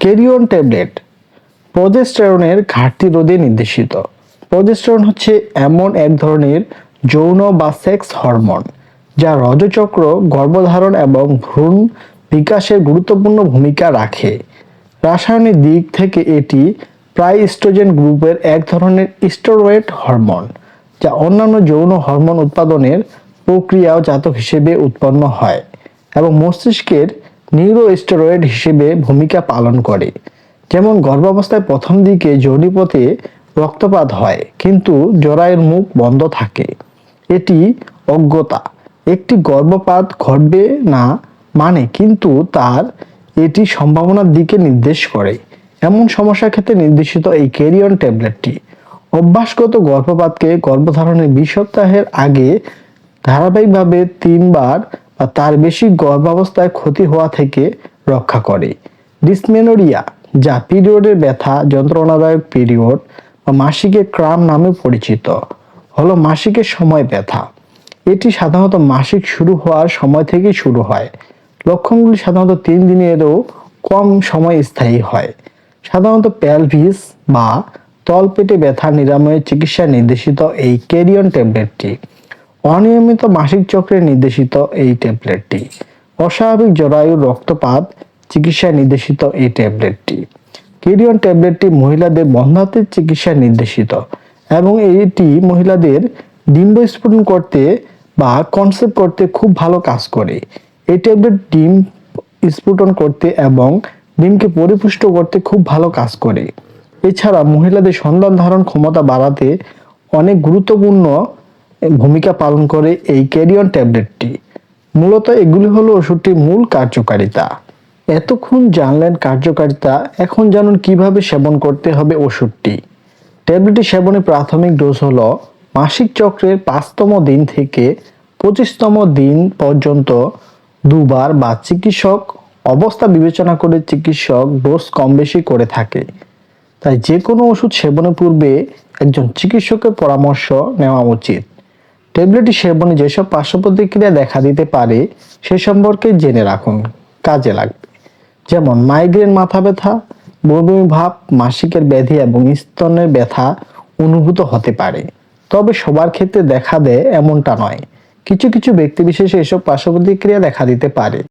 কেরিয়ন tablet প্রজেস্টেরনের ঘাটতি রোধে নির্দেশিত। প্রজেস্টেরন হচ্ছে এমন এক ধরনের যৌন বা সেক্স হরমোন, যা রজচক্র, গর্ভধারণ এবং ভ্রূণ বিকাশের গুরুত্বপূর্ণ ভূমিকা রাখে। রাসায়নিক দিক থেকে এটি প্রায় ইস্ট্রোজেন গ্রুপের এক ধরনের স্টেরয়েড হরমোন, যা অন্যান্য যৌন হরমোন উৎপাদনের প্রক্রিয়াও জাতক হিসেবে উৎপন্ন হয় এবং মস্তিষ্কের নিউরোস্টেরয়েড হিসেবে ভূমিকা পালন করে। যেমন গর্ভাবস্থায় প্রথম দিকে যোনিপথে রক্তপাত হয়, কিন্তু জরায়ুর মুখ বন্ধ থাকে। এটি অজ্ঞতা। একটি গর্ভপাত ঘটবে না মানে কিন্তু তার এটি সম্ভাবনার দিকে নির্দেশ করে। এমন সমস্যার ক্ষেত্রে নির্দেশিত এই ক্যারিয়ন ট্যাবলেটটি। অভ্যাসগত গর্ভপাতকে গর্ভধারণের বিশ সপ্তাহের আগে ধারাবাহিকভাবে তিনবার বা তার বেশি গর্ভাবস্থায় ক্ষতি হওয়া থেকে রক্ষা করে। ডিসমেনোরিয়া, যা পিরিয়ডের ব্যথা, যন্ত্রণাদায়ক পিরিয়ড বা মাসিকের ক্রাম নামে পরিচিত, হলো মাসিকের সময় ব্যথা। এটি সাধারণত মাসিক শুরু হওয়ার সময় থেকেই শুরু হয়। লক্ষণগুলি সাধারণত তিন দিনেরও কম সময় স্থায়ী হয়। সাধারণত প্যালভিস বা তলপেটে ব্যথা নিরাময়ের চিকিৎসা নির্দেশিত এই ক্যারিয়ন ট্যাবলেটটি। অনিয়মিত মাসিক চক্রে নির্দেশিত এই ট্যাবলেটটি। অস্বাভাবিক জরায়ুর রক্তপাত চিকিৎসায় নির্দেশিত এই ট্যাবলেটটি। কিরিয়ন ট্যাবলেটটি মহিলাদের বন্ধাত্বের চিকিৎসায় নির্দেশিত এবং এটি মহিলাদের ডিম্ব স্ফুটন করতে বা কনসেপ্ট করতে খুব ভালো কাজ করে। এই ট্যাবলেট ডিম স্ফুটন করতে এবং ডিমকে পরিপুষ্ট করতে খুব ভালো কাজ করে। এছাড়া মহিলাদের সন্তান ধারণ ক্ষমতা বাড়াতে অনেক গুরুত্বপূর্ণ ভূমিকা পালন করে এই ক্যারিয়ন ট্যাবলেটটি। মূলত এগুলি হলো ওষুধটির মূল কার্যকারিতা। এতক্ষণ জানলেন কার্যকারিতা, এখন জানুন কীভাবে সেবন করতে হবে ওষুধটি। ট্যাবলেটটি সেবনের প্রাথমিক ডোজ হলো মাসিক চক্রের পাঁচতম দিন থেকে পঁচিশতম দিন পর্যন্ত দুবার বা চিকিৎসক অবস্থা বিবেচনা করে চিকিৎসক ডোজ কম বেশি করে থাকে। তাই যে কোনো ওষুধ সেবনের পূর্বে একজন চিকিৎসকের পরামর্শ নেওয়া উচিত। ট্যাবলেটটি সেবনে যেসব পার্শ্ব প্রতিক্রিয়া দেখা দিতে পারে, সে সম্পর্কে জেনে রাখুন। কাজে লাগবে। যেমন, মাইগ্রেন মাথা ব্যথা, বমি ভাব, মাসিকের ব্যাধি এবং স্তনের ব্যথা অনুভূত হতে পারে। তবে সবার ক্ষেত্রে দেখা দেয় এমনটা নয়। কিছু কিছু ব্যক্তি বিশেষে এসব পার্শ্ব প্রতিক্রিয়া দেখা দিতে পারে।